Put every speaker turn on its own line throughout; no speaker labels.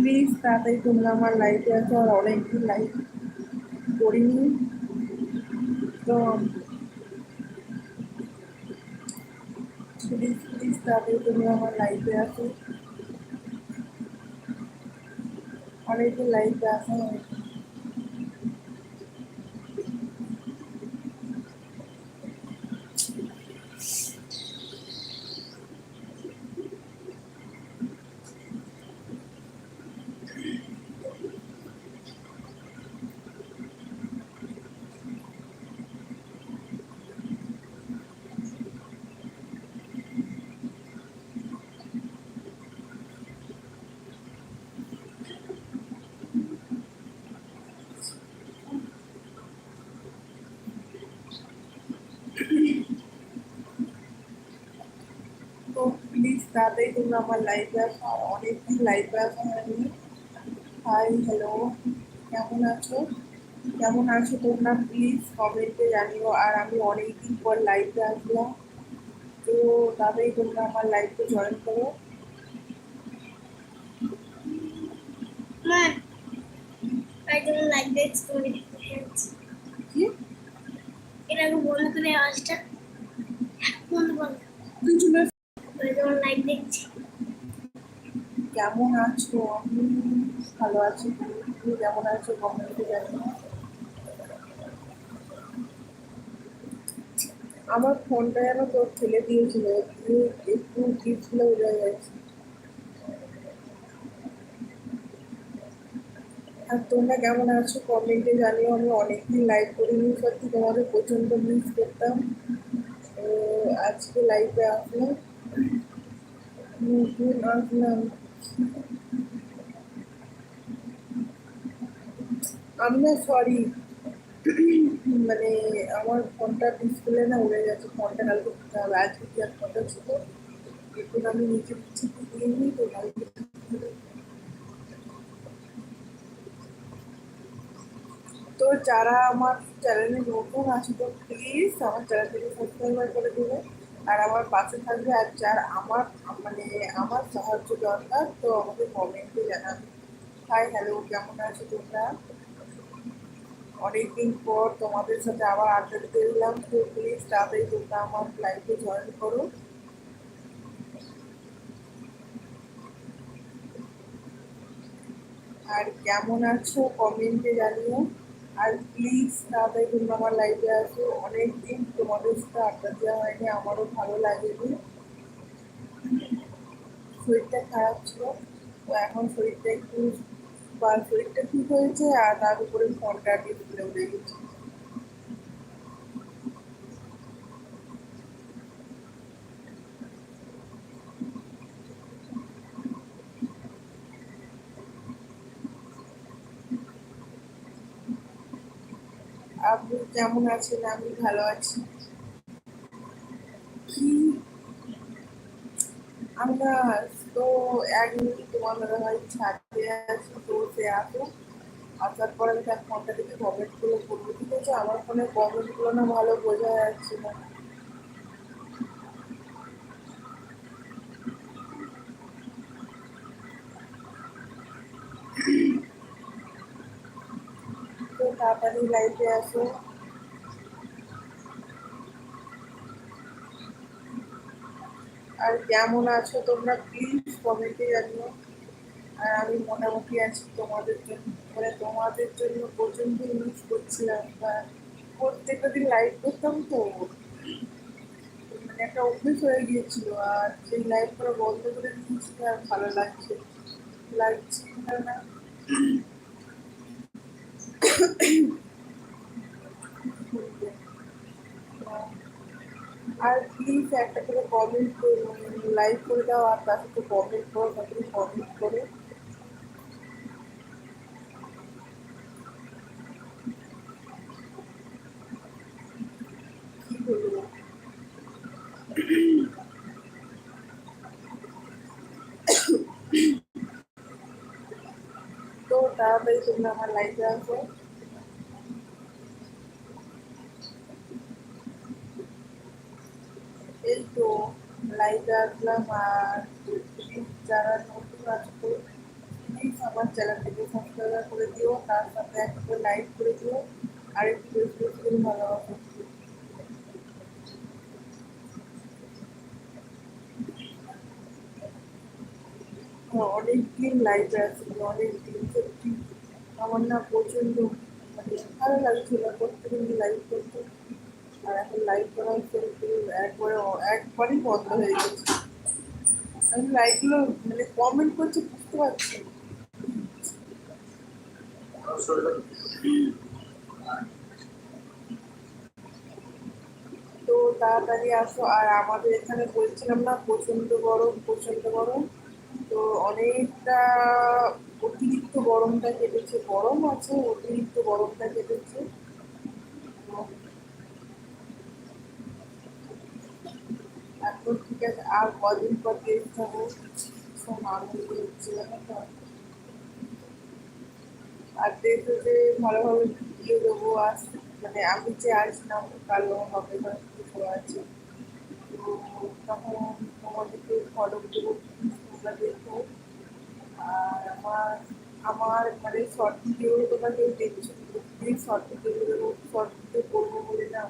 Please তাড়াতাড়ি তোমরা আমার লাইফে আছো, আর অনেকদিন লাইফ করিনি। তো প্লিজ প্লিজ তাড়াতাড়ি তুমি আমার লাইফে আছো। অনেকদিন লাইফে আসা হয় তো প্লিজ তাড়াতাড়ি তোমরা আমার লাইফে আসো আর অনেকদিন লাইফে আসা হয়নি। হাই হ্যালো কেমন আছো? কেমন আছো তোমরা? প্লিজ কমেন্টে জানিও। আর আমি অনেকদিন পর লাইফে আসলাম। তো তাড়াতাড়ি তোমরা আমার লাইফে জয়েন করো।
এটা বন্ধ করে আওয়াজটা। বন্ধ বন্ধ like that.
কেমন আছো? আমি ভালো আছি। তুমি কেমন আছো? কমেন্টে জানিও। আমার ফোনটা যেন তোর ফেলে দিয়েছিল। একটু একটু টিপছিল উড়ে গেছে। আর তোমরা কেমন আছো? কমেন্টে জানিও। আমি অনেকদিন লাইভ করিনি। সত্যি তোমাদের প্রচণ্ড মিস করতাম। আজকে লাইভে আসলাম। নতুন আসলাম আমি না সরি মানে আমার ফোনটা ডিসপ্লে না উড়ে গেছে, ফোনটা কালকে দিতে হবে আজকে কি আর ফোনটা ছিল এখন আমি নিচে দিচ্ছি দিয়ে নিই, তো কালকে দিতে হবে। তো যারা আমার চ্যানেলে নতুন আছে তো প্লিজ আমার চ্যানেলটিকে সাবস্ক্রাইব করে দেবে আর আমার পাশে থাকবে আর যার আমার মানে আমার সাহায্য দরকার, তো আমাকে কমেন্টে জানাবে। হাই হ্যালো কেমন আছো তোমরা? অনেকদিন পর তোমাদের সাথে আবার আড্ডা দিতে এলাম, তো প্লিজ তাড়াতাড়ি তোমরা আমার লাইফে জয়েন করো। আর কেমন আছো? কমেন্টে জানিও। আর প্লিজ তাড়াতাড়ি তোমরা আমার লাইফে আসো। অনেকদিন তোমাদের আড্ডা দেওয়া হয়নি, আমারও ভালো লাগেনি। শরীরটা খারাপ ছিল, তো এখন শরীরটা একটু বা শরীরটা ঠিক হয়েছে আর তার উপরে উঠে গেছে। আপনি কেমন আছেন? আমি ভালো আছি। আমরা তো এক মিনিট তোমার তো সে আসো আসার আমি কমেন্টগুলো করব ঠিক আছে আমার ফোনে কমেন্টগুলো না ভালো বোঝা যাচ্ছে না তো তাড়াতাড়ি লাইফে আসো আর কেমন আছো তোমরা? প্লিজ কমেন্টে জানিও। আর আমি মোটামুটি আছি তোমাদের জন্য। মানে তোমাদের জন্য প্রচণ্ড মিস করছিলাম। বা প্রত্যেকটা দিন লাইভ করতাম তো। মানে একটা অভ্যেস হয়ে গিয়েছিল। আর সেই লাইভ করা বন্ধ করে দিয়েছি আর ভালো লাগছে। লাগছে না। আর প্লিজ একটা করে কমেন্ট লাইক করে দাও আর তার সাথে কমেন্ট করো তারপরে কমেন্ট করে কি বলব তো তাড়াতাড়ি তোমরা আমার লাইফে আসো আসলাম আর যারা নতুন আছে প্লিজ আমার চ্যানেলটিকে সাবস্ক্রাইব করে দিও, তার সাথে একটা লাইক করে দিও, আর একটু করে ভালোবাসা অনেকদিন লাইভে আসছিল অনেকদিন সত্যি। আমার না প্রচণ্ড মানে ভালো লাগছিল, প্রত্যেকদিন লাইভ করতে। আর এখন কিন্তু একবারে একবারই বন্ধ হয়ে গেছে মানে কমেন্ট বুঝতে পারছি তো তাড়াতাড়ি আসো আর আমাদের এখানে বলছিলাম না প্রচণ্ড গরম প্রচণ্ড গরম। তো অনেকটা অতিরিক্ত গরমটা কেটেছে, গরম আছে, অতিরিক্ত গরমটা কেটেছে। আর কদিন পর দেখতে যাব হচ্ছে আর দেখতে যে ভালোভাবে ভিডিও দেবো আজ মানে আমি যে আজ কালো হবে বা আছে। তখন তোমাদেরকে ফলো প্লিজ তোমরা দেখো। আর আমার আমার মানে শর্ট ভিডিও তোমরা কেউ দেখছ? শর্ট ভিডিও শর্ট ভিডিও করব বলে না।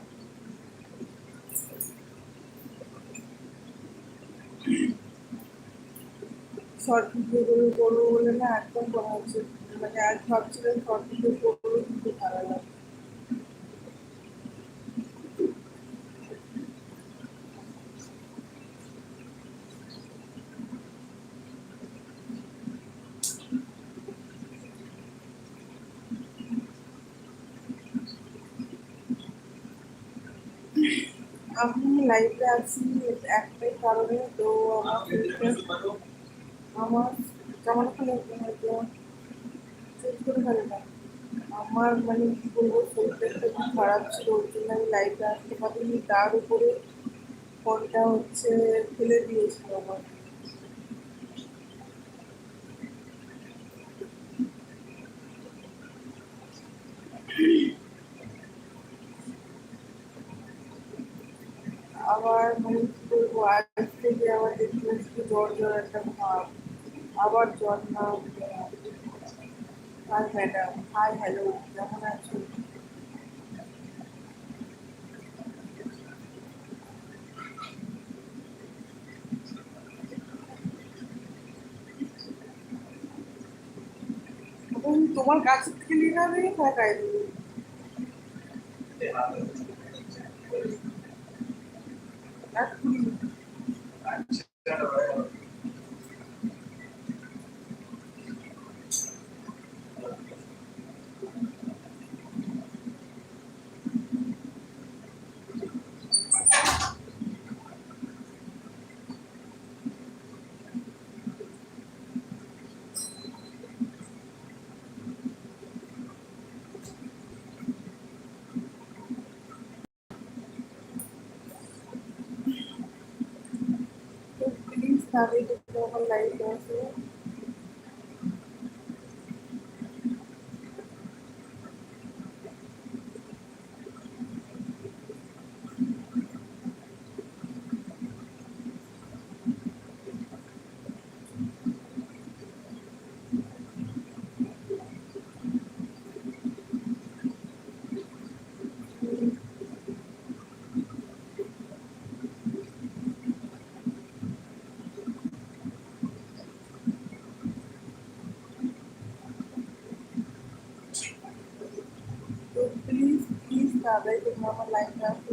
শর্ট ভিডিও গুলো করব বলে না একদম করা হচ্ছে মানে আজ ভাবছিলাম শর্ট ভিডিও করব কিন্তু ভালো লাগে আমি লাইভে আছি একটাই কারণে তো আমার আমার কেমন করে হয়তো চেক করে ফেলে না। আমার মানে কি বলব শরীরটা খুব খারাপ ছিল, ওই জন্য আমি লাইভে আসতে পারিনি। তার উপরে ফোনটা হচ্ছে ফেলে দিয়েছিল আমার আবার মানে কি বলব আজ থেকে আবার দেখতে জ্বর জ্বর একটা ভাব। আবার জ্বর না হাই ম্যাডাম হাই হ্যালো কেমন আছো? এখন তোমার কাছে থেকে নিয়ে যাবে ফাঁকায় দেবে প্লিজ তাদের একটু আমার লাইফে আসো প্লিজ তাদের তোমরা আমার লাইফে আসো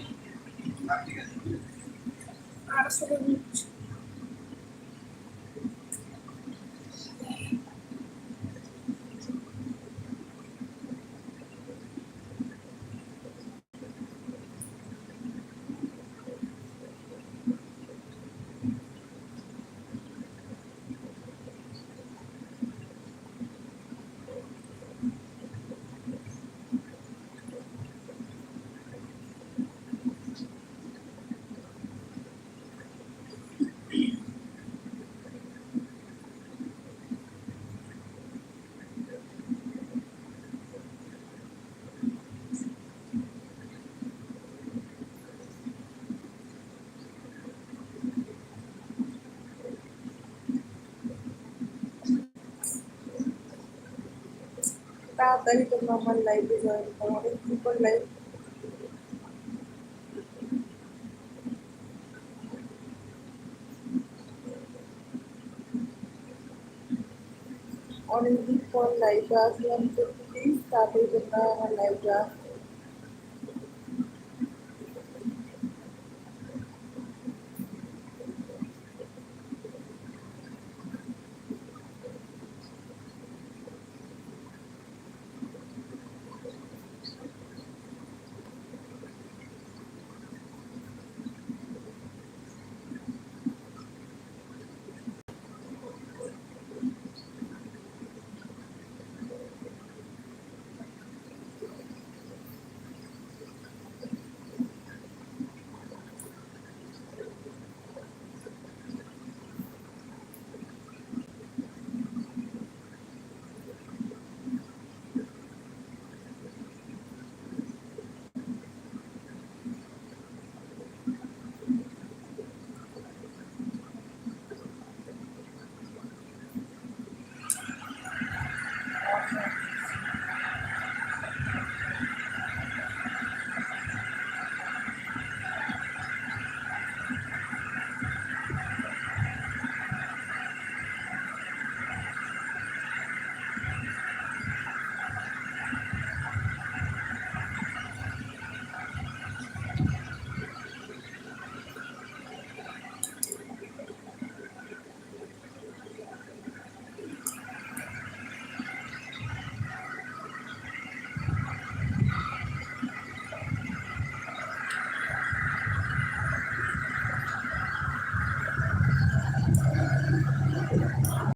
তো প্লিজ তাদের তোমরা আমার লাইফে আসো
টেনে নাও না
কোনটা দিন আমি সহ্য পারি আর শুধু দিচ্ছি
তাড়াতাড়ি তোমরা আমার লাইভে জয়েন করো অনেক সুপার লাইভ অনেকদিন